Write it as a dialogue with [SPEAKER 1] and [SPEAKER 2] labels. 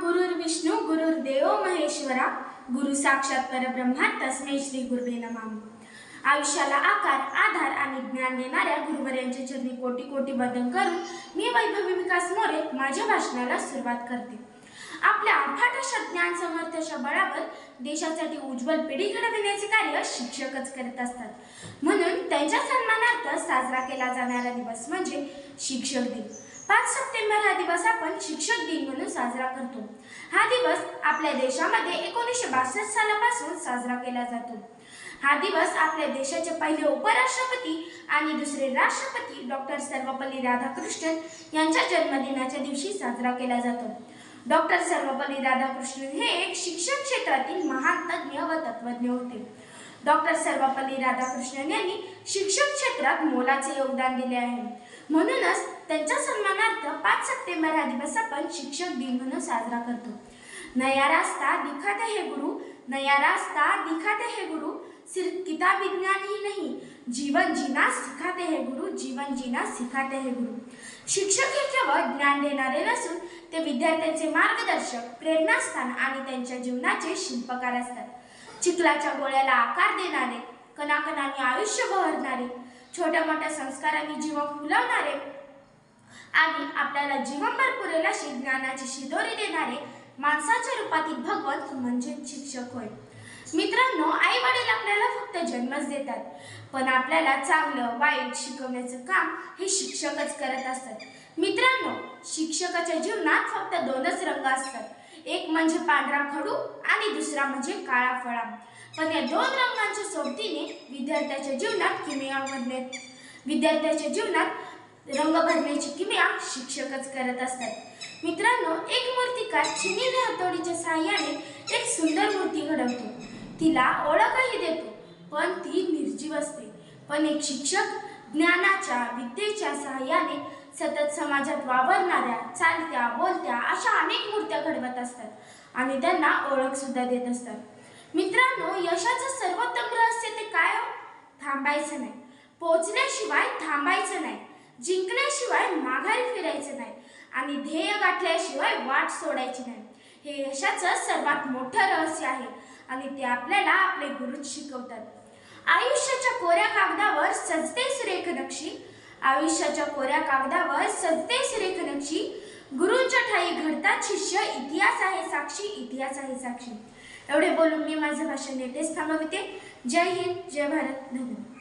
[SPEAKER 1] गुरुर्विष्णू गुरुर्देव महेश्वरा गुरु साक्षात परब्रह्मा तस्मे श्री गुरुवे नमः. आयुष्याला आकार आधार आणि ज्ञान देणाऱ्या गुरुवर्यांच्या चरणी कोटी कोटी बदल करून मी वैभवी विकास मोरे माझ्या भाषणाला सुरुवात करते. आपल्या अफाट अशा ज्ञान समर्थाच्या बळावर देशासाठी उज्ज्वल पिढी घडविण्याचे कार्य शिक्षकच करत असतात. म्हणून त्यांच्या सन्मानार्थ साजरा केला जाणारा दिवस म्हणजे शिक्षक दिन. पाच सप्टेंबर हा दिवस आपण शिक्षक दिन म्हणून साजरा करतो. हा दिवस आपल्या देशामध्ये एकोणीसशे बासष्ट सालापासून साजरा केला जातो. हा दिवस आपल्या देशाचे पहिले उपराष्ट्रपती आणि दुसरे राष्ट्रपती डॉक्टर सर्वपल्ली राधाकृष्णन यांच्या जन्मदिनाच्या दिवशी साजरा केला जातो. डॉक्टर सर्वपल्ली राधाकृष्णन हे एक शिक्षण क्षेत्रातील महान तज्ज्ञ व तत्वज्ञ होते. डॉक्टर सर्वपल्ली राधाकृष्णन यांनी शिक्षण क्षेत्रात मोलाचे योगदान दिले आहे. म्हणूनच त्यांच्या सन्मानार्थ पाच सप्टेंबर हा दिवस आपण शिक्षक दिन म्हणून साजरा करतो. नया रास्ता दिखाते हे गुरु नया रास्ता दिखाते हे गुरु. सिर्फ किताब विज्ञान ही नहीं जीवन जीना सिखाते हे गुरु जीवन जीना सिखाते हे गुरु. शिक्षक हे केवळ ज्ञान देणारे नसून ते विद्यार्थ्यांचे मार्गदर्शक प्रेरणास्थान आणि त्यांच्या जीवनाचे शिल्पकार असतात. चिखलाच्या गोळ्याला आकार देणारे कणाकणाने आयुष्य बहरणारे छोट्या मोठ्या संस्कारांनी जीवन फुलवणारे आणि आपल्याला जीवनभर पुरेल अशी ज्ञानाची शिदोरी देणारे माणसाच्या रूपातील भगवंत म्हणजे शिक्षक होय. मित्रांनो आई वडील आपल्याला फक्त जन्मच देतात पण आपल्याला चांगलं वाईट शिकवण्याचं काम हे शिक्षकच करत असतात. मित्रांनो शिक्षकाच्या जीवनात फक्त दोनच रंग असतात. एक म्हणजे पांढरा खडू आणि दुसरा म्हणजे काळा फळा. पण या दोन रंगांच्या सोबतीने विद्यार्थ्याच्या जीवनात किमया भरले विद्यार्थ्याच्या जीवनात रंग भरण्याची किमया शिक्षकच करत असतात. मित्रांनो एक मूर्तिकार चिनी हातोडीच्या सहाय्याने एक सुंदर मूर्ती घडवतो. तिला ओळखही देतो पण ती निर्जीव असते. पण एक शिक्षक ज्ञानाच्या विद्येच्या सहाय्याने सतत समाजात वावरणाऱ्या चालत्या बोलत्या अशा अनेक मूर्त्या घडवत असतात आणि त्यांना ओळख सुद्धा देत असतात. मित्रांनो यशाचं सर्वोत्तम रहस्य ते काय हो? थांबायचं नाही. पोचल्याशिवाय थांबायचं नाही. जिंकल्याशिवाय माघारी फिरायचं नाही. आणि ध्येय गाठल्याशिवाय वाट सोडायची नाही. हे यशाचं सर्वात मोठं रहस्य आहे. आणि ते आपल्याला आपले गुरुच शिकवतात. आयुष्याच्या कोऱ्या कागदावर सजते सुरेख नक्षी. आयुष्याच्या कोऱ्या कागदावर सजते सुरेख नक्षी. गुरुंच्या ठाई घडतात शिष्य. इतिहास आहे साक्षी. इतिहास आहे साक्षी. एवढे बोलून मी माझं भाषण येथेच थांबविते. जय हिंद जय भारत धन्यवाद.